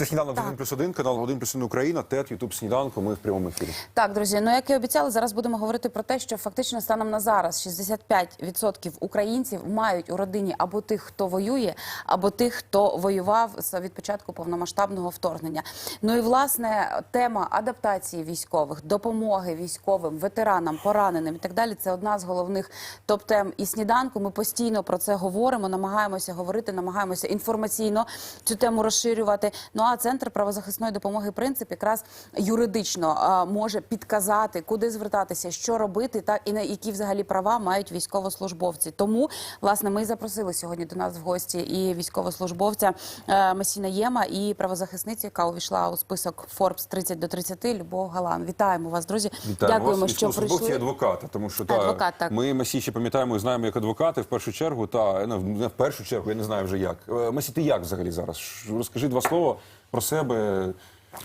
Це сніданок з 1 плюс 1, канал 1 плюс 1 Україна, ТЕТ, Ютуб сніданку. Ми в прямому ефірі. Так, друзі, ну як і обіцяли, зараз будемо говорити про те, що фактично станом на зараз 65% українців мають у родині або тих, хто воює, або тих, хто воював з- від початку повномасштабного вторгнення. Ну і власне тема адаптації військових, допомоги військовим, ветеранам, пораненим і так далі. Це одна з головних топ-тем і сніданку. Ми постійно про це говоримо, намагаємося говорити, намагаємося інформаційно цю тему розширювати. Ну а центр правозахисної допомоги принцип якраз юридично може підказати, куди звертатися, що робити, та і на які взагалі права мають військовослужбовці. Тому власне ми і запросили сьогодні до нас в гості і військовослужбовця е, Масіна Єма, і правозахисницю, яка увійшла у список Forbes 30 до 30, Любов Галан. Вітаємо вас, друзі. Дякуємо, вас, що прийшли. адвоката, тому що та, Адвокат, так. ми Масі ще пам'ятаємо і знаємо як адвокати в першу чергу, та ну, не в першу чергу, я не знаю вже як. Е, Масі, ти як взагалі зараз? Розкажи два слова про себе.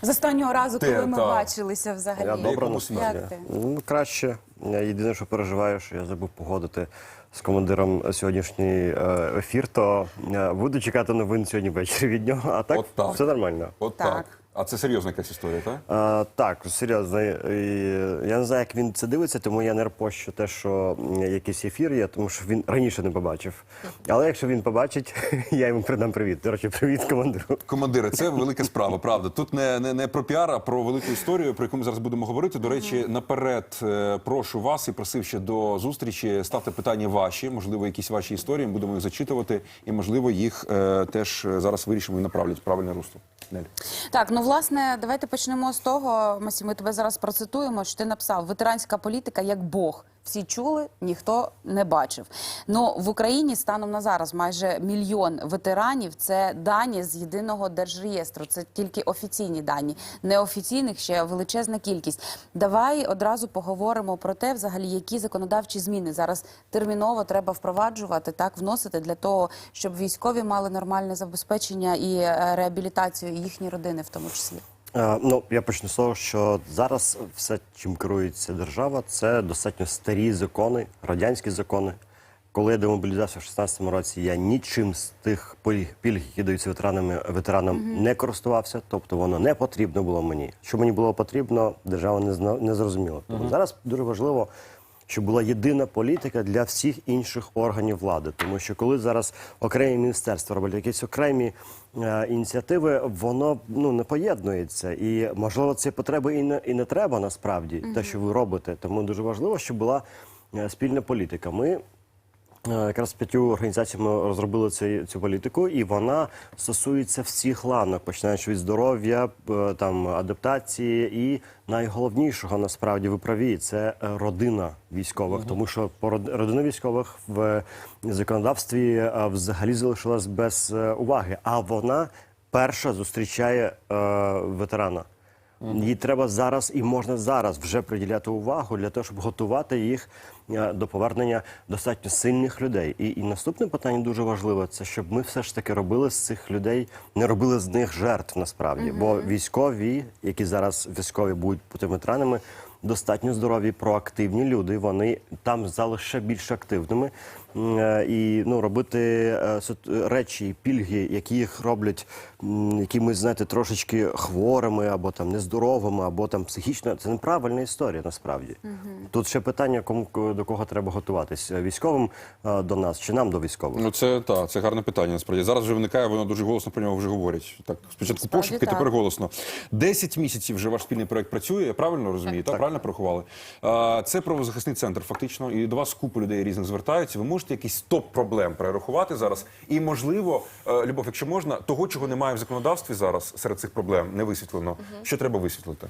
З останнього разу, Ти, коли ми та. бачилися взагалі. Я добре якому насправді. Як ти? Ну, краще. Я єдине, що переживаю, що я забув погодити з командиром сьогоднішній е, ефір, то е, буду чекати новин сьогодні ввечері від нього. А так, От так. все нормально. От Так. так. А це серйозна якась історія, так? А, так, серйозно. Я не знаю, як він це дивиться, тому я не репощу те, що якийсь ефір є, тому що він раніше не побачив. Але якщо він побачить, я йому передам привіт. До речі, привіт командиру. Командири, це велика справа, правда. Тут не, не, не про піар, а про велику історію, про яку ми зараз будемо говорити. До речі, наперед е, прошу вас і просив ще до зустрічі ставте питання ваші, можливо, якісь ваші історії. Ми будемо їх зачитувати, і можливо їх е, теж е, зараз вирішимо і направлять в правильне русло. Нель. Так, ну власне, давайте почнемо з того. Масі, ми тебе зараз процитуємо. Що ти написав ветеранська політика як Бог. Всі чули, ніхто не бачив. Ну в Україні станом на зараз майже мільйон ветеранів. Це дані з єдиного держреєстру. Це тільки офіційні дані, неофіційних ще величезна кількість. Давай одразу поговоримо про те, взагалі, які законодавчі зміни зараз терміново треба впроваджувати, так вносити для того, щоб військові мали нормальне забезпечення і е, реабілітацію і їхні родини, в тому числі. Е, Ну, я почну з того, що зараз все, чим керується держава, це достатньо старі закони, радянські закони. Коли я демобілізався в 16-му році, я нічим з тих пільг, які даються ветеранами, ветеранам, не користувався, тобто воно не потрібно було мені. Що мені було потрібно, держава не зна не зрозуміла. Тому зараз дуже важливо, щоб була єдина політика для всіх інших органів влади. Тому що коли зараз окремі міністерства роблять якісь окремі е, ініціативи, воно ну не поєднується. І можливо, це потреби і не і не треба насправді, те, що ви робите. Тому дуже важливо, щоб була е, спільна політика. Ми Якраз з п'ятью організаціями розробили цю, цю політику, і вона стосується всіх ланок, починаючи від здоров'я, е, там адаптації, і найголовнішого насправді ви праві це е, родина військових, тому що родина військових в законодавстві е, взагалі залишилась без е, уваги. А вона перша зустрічає е, ветерана. Їй треба зараз і можна зараз вже приділяти увагу для того, щоб готувати їх е, до повернення достатньо сильних людей. І, і наступне питання дуже важливе: це щоб ми все ж таки робили з цих людей, не робили з них жертв насправді. Бо військові, які зараз військові будуть бути ветеранами, достатньо здорові, проактивні люди. Вони там стали ще більш активними. Е, І ну робити е, сот- речі, пільги, які їх роблять якимись, знаєте, трошечки хворими або там нездоровими, або там психічно. Це неправильна історія насправді. Тут ще питання, кому до кого треба готуватись військовим е, до нас чи нам до військових. Ну це та це гарне питання. Насправді зараз вже виникає, воно дуже голосно про нього вже говорять. Так спочатку пошепки, тепер голосно. Десять місяців вже ваш спільний проект працює. Я правильно розумію? Так, правильно порахували. Це правозахисний центр, фактично, і до вас купа людей різних звертаються. Ви можете якісь топ проблем перерахувати зараз? І можливо, е, любов, якщо можна, того, чого немає в законодавстві зараз серед цих проблем, не висвітлено. Що треба висвітлити?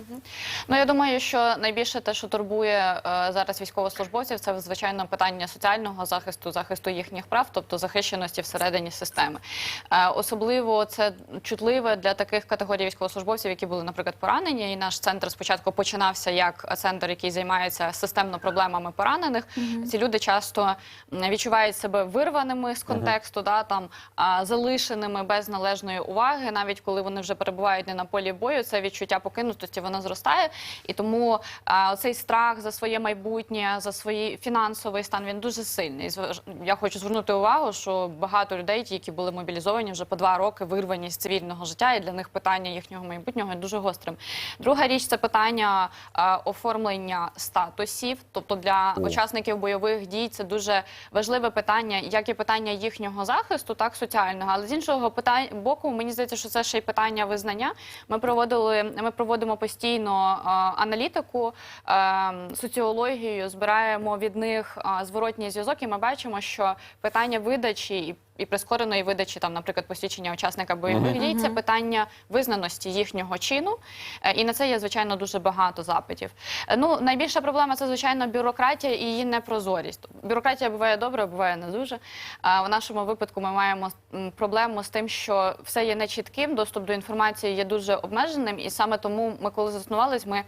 Ну я думаю, що найбільше те, що турбує е, зараз військовослужбовців, це звичайно питання соціального захисту, захисту їхніх прав, тобто захищеності всередині системи. Е, особливо це чутливе для таких категорій військовослужбовців, які були, наприклад, поранені. І наш центр спочатку починався як центр, який займається системно проблемами поранених. Ці люди часто відчувають себе вирваними з контексту, да там а, залишеними без належної уваги, навіть коли вони вже перебувають не на полі бою. Це відчуття покинутості воно зростає, і тому а, цей страх за своє майбутнє, за свій фінансовий стан він дуже сильний. Я хочу звернути увагу, що багато людей, ті, які були мобілізовані вже по два роки, вирвані з цивільного життя, і для них питання їхнього майбутнього є дуже гострим. Друга річ це питання а, оформлення статусів, тобто для учасників бойових дій це дуже важливе питання, як і питання їхнього захисту, так соціального. Але з іншого питань боку, мені здається, що це ще й питання визнання. Ми проводили, ми проводимо постійно аналітику, а, соціологію, збираємо від них зворотній зв'язок, і ми бачимо, що питання видачі і і прискореної видачі, там, наприклад, посвідчення учасника бойових дій, це питання визнаності їхнього чину. Е, І на це є, звичайно, дуже багато запитів. Е, Ну, найбільша проблема це, звичайно, бюрократія і її непрозорість. Бюрократія буває добре, буває не дуже. А в нашому випадку ми маємо проблему з тим, що все є нечітким, доступ до інформації є дуже обмеженим, і саме тому ми, коли заснувались, ми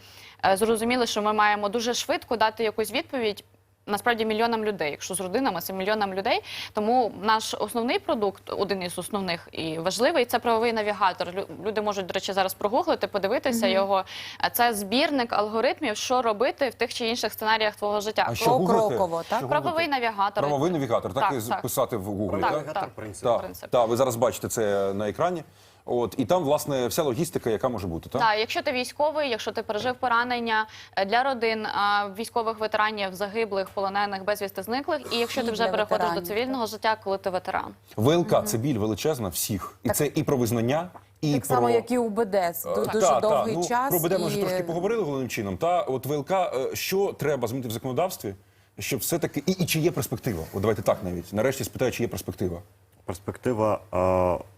е, зрозуміли, що ми маємо дуже швидко дати якусь відповідь насправді мільйонам людей. Якщо з родинами, це мільйонам людей. Тому наш основний продукт, один із основних і важливий, це правовий навігатор. Лю- Люди можуть, до речі, зараз прогуглити, подивитися його. Е, Це збірник алгоритмів, що робити в тих чи інших сценаріях твого життя. А? Покроково, так? Що Правовий навігатор. Правовий навігатор, так, і так. писати в Гуглі, Так, так? Так. принцип. Так, Принцип. так, ви зараз бачите це на екрані. От, і там, власне, вся логістика, яка може бути, так? Так, якщо ти військовий, якщо ти пережив поранення е, для родин а, військових ветеранів, загиблих, полонених, безвісти зниклих, і якщо ти вже для переходиш до ветеранів, цивільного життя, коли ти ветеран. ВЛК це біль величезна всіх. І це і про визнання, і Так про... само, як і УБД. Це ду- Е, дуже та, довгий та. час. Ну, про БД ми вже і- трошки поговорили головним чином. Та от ВЛК, е, що треба змінити в законодавстві, щоб все-таки. І, і чи є перспектива? От давайте так навіть. Нарешті спитаю, чи є перспектива. Перспектива,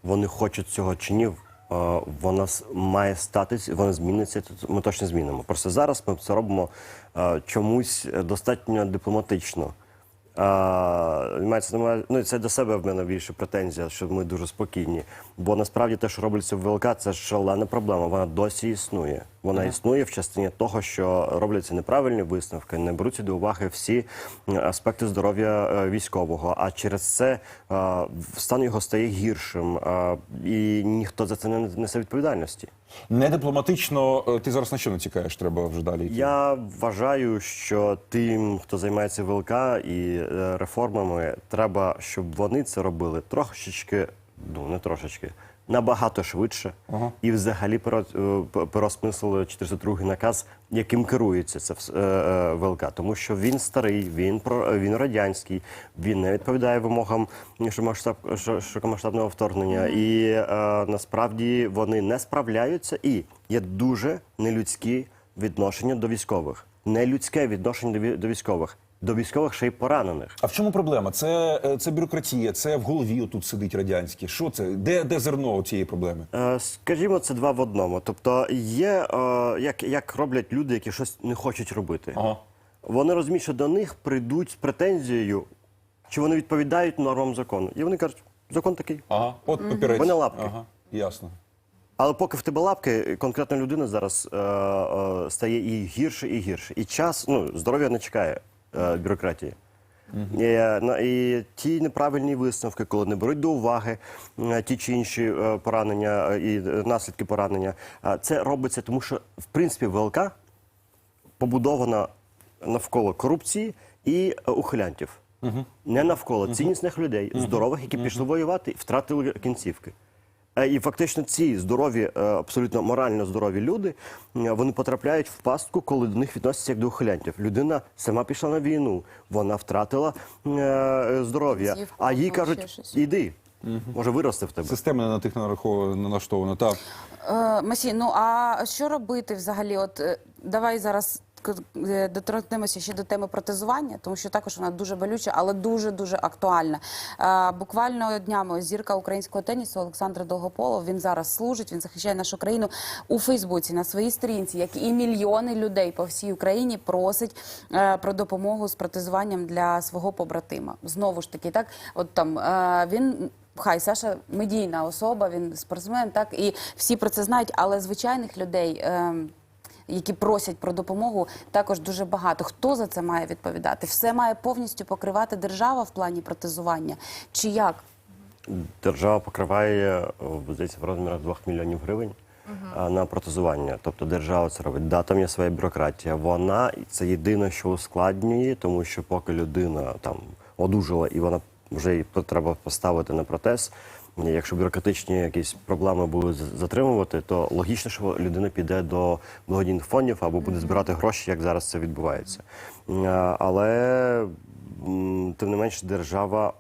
вони хочуть цього чи ні, вона має статись, вона зміниться. Ми точно змінимо. Просто зараз ми це робимо чомусь достатньо дипломатично. Мається ну, це до себе в мене більше претензія, що ми дуже спокійні. Бо насправді те, що робиться в ВЛК, це шалена проблема. Вона досі існує. Вона існує в частині того, що робляться неправильні висновки, не беруться до уваги всі аспекти здоров'я е, військового. А через це е, стан його стає гіршим, е, і ніхто за це не несе відповідальності. Не дипломатично, е, ти зараз на що натякаєш, треба вже далі йти? Я вважаю, що тим, хто займається ВЛК і е, реформами, треба, щоб вони це робили трошечки, ну не трошечки, набагато швидше, і взагалі переосмислили 402 наказ, яким керується це е, е, ВЛК, тому що він старий, він він радянський, він не відповідає вимогам широкомасштабного вторгнення, і е, насправді вони не справляються. І є дуже нелюдські відношення до військових, нелюдське відношення до військових, до військових ще й поранених. А в чому проблема? Це, е, це бюрократія, це в голові тут сидить радянське. Що це? Де, де зерно цієї проблеми? Е, Скажімо, це два в одному. Тобто є е, як, як роблять люди, які щось не хочуть робити. Ага. Вони розуміють, що до них прийдуть з претензією, чи вони відповідають нормам закону. І вони кажуть, закон такий. Ага, от папірець. Вони лапки. Ага, ясно. Але поки в тебе лапки, конкретна людина зараз е, е, стає і гірше, і гірше. І час, ну, здоров'я не чекає бюрократії. І, е, на- і ті неправильні висновки, коли не беруть до уваги ті чи інші е, поранення і наслідки поранення, це робиться тому, що в принципі ВЛК побудована навколо корупції і ухилянтів. Не навколо ціннісних людей, здорових, які пішли воювати втратили кінцівки. Е, І фактично ці здорові, е, абсолютно морально здорові люди, вони потрапляють в пастку, коли до них відносяться як до ухилянтів. Людина сама пішла на війну, вона втратила е, здоров'я, а їй кажуть, іди, може виросте в тебе. Система на тих налаштована. Так. Е, Масі, ну а що робити взагалі? От давай зараз доторкнемося ще до теми протезування, тому що також вона дуже болюча, але дуже дуже актуальна. Е, Буквально днями зірка українського тенісу Олександр Довгополов. Він зараз служить, він захищає нашу країну у Фейсбуці на своїй сторінці, як і мільйони людей по всій Україні просить е, про допомогу з протезуванням для свого побратима. Знову ж таки, так от там е, він. Хай Саша медійна особа, він спортсмен, так і всі про це знають, але звичайних людей. ем, які просять про допомогу, також дуже багато. Хто за це має відповідати? Все має повністю покривати держава в плані протезування? Чи як? Держава покриває здається в розмірах 2 мільйонів гривень а, на протезування. Тобто держава це робить. Да, там є своя бюрократія. Вона це єдине, що ускладнює, тому що поки людина там одужала і вона вже її треба поставити на протез. Якщо бюрократичні якісь проблеми будуть затримувати, то логічно, що людина піде до благодійних фондів або буде збирати гроші, як зараз це відбувається. Але Тим не менш, держава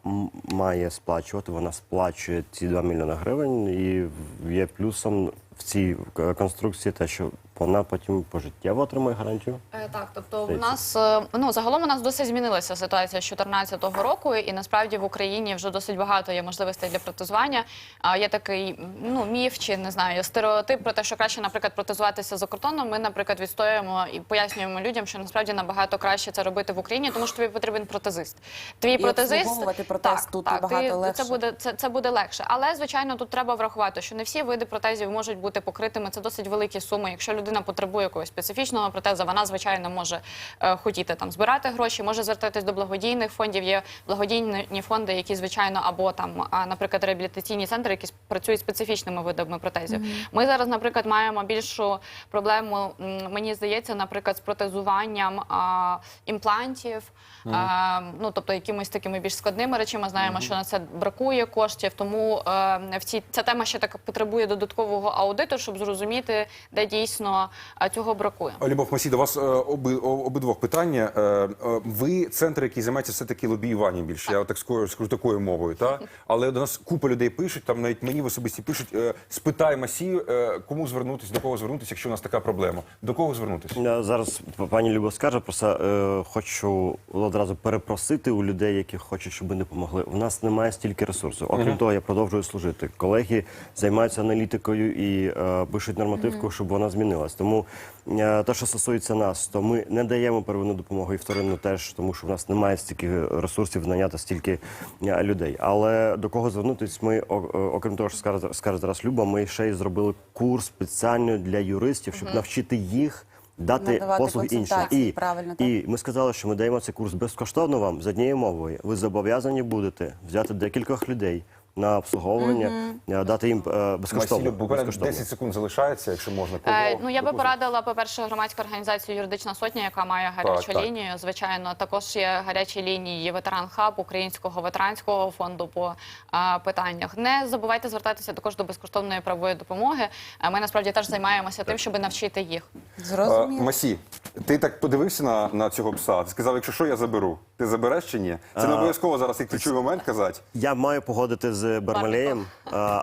має сплачувати. Вона сплачує ці 2 мільйони гривень, і є плюсом в цій е, конструкції те, що вона потім пожиттєво отримує гарантію. Е, Так, тобто в нас е, ну загалом у нас досить змінилася ситуація з 2014 року, і насправді в Україні вже досить багато є можливостей для протезування. А є такий ну міф чи не знаю стереотип про те, що краще, наприклад, протезуватися за кордоном. Ми, наприклад, відстоюємо і пояснюємо людям, що насправді набагато краще це робити в Україні, тому що тобі потрібен протезист. Твій І протезист обслуговувати протез тут набагато ти- легше. Це буде це, це буде легше. Але звичайно, тут треба врахувати, що не всі види протезів можуть бути покритими. Це досить великі суми. Якщо людина потребує якогось специфічного протеза, вона звичайно може е, хотіти там збирати гроші, може звертатись до благодійних фондів. Є благодійні фонди, які звичайно або там, а, наприклад, реабілітаційні центри, які працюють специфічними видами протезів. Ми зараз, наприклад, маємо більшу проблему. Мені здається, наприклад, з протезуванням а, імплантів. А, ну тобто якимись такими більш складними речами знаємо, що на це бракує коштів. Тому е, в цій ця тема ще так потребує додаткового аудиту, щоб зрозуміти, де дійсно е, цього бракує. Любов Масі, до вас е, оби, обидвох питання. Е, е, Ви центр, який займається все таки лобіюванням більше. Я так скажу, такою мовою, та але до нас купа людей пишуть. Там навіть мені в особисті пишуть: спитай Масію, кому звернутися, до кого звернутися, якщо у нас така проблема. До кого звернутися? Зараз пані Любов скаже, просто хочу одразу перепросити у людей, які хочуть, щоб ми допомогли. У нас немає стільки ресурсу. Окрім того, я продовжую служити. Колеги займаються аналітикою і пишуть нормативку, щоб вона змінилась. Тому е, те, що стосується нас, то ми не даємо первинну допомогу і вторинну теж, тому що в нас немає стільки ресурсів наняти стільки е, людей. Але до кого звернутись, ми окрім того, що скаже, зараз Люба, ми ще й зробили курс спеціально для юристів, щоб навчити їх. Дати Надавати послуги іншим. І, правильно, і ми сказали, що ми даємо цей курс безкоштовно вам з однією мовою. Ви зобов'язані будете взяти декількох людей на обслуговування, е, дати їм е, безкоштовно. Масілю, буквально безкоштовно. 10 секунд залишається, якщо можна. Кого? Е, ну я би кого? порадила, по-перше, громадську організацію Юридична сотня, яка має гарячу Так, так. лінію. Звичайно, також є гарячі лінії ветеран хаб Українського ветеранського фонду по е, питаннях. Не забувайте звертатися також до безкоштовної правової допомоги. Е, Ми насправді теж займаємося тим, щоб навчити їх. Е, Зрозуміло. Масі, ти так подивився на, на цього пса? Ти сказав, якщо що, я заберу. Ти забереш чи ні? Це не обов'язково зараз, як ключовий момент казати. Я маю погодити з Бармалеєм,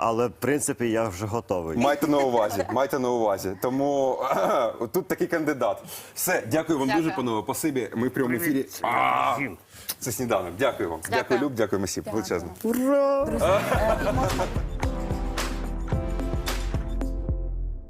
але в принципі я вже готовий. Майте на увазі, майте на увазі. Тому тут такий кандидат. Все, дякую вам Дякую. дуже, панове. Спасибі. Ми в прямому ефірі. А, Це сніданок. Дякую вам. Дякую, Дякую. Люб, дякую, Масі. Величезно. Друзі, е,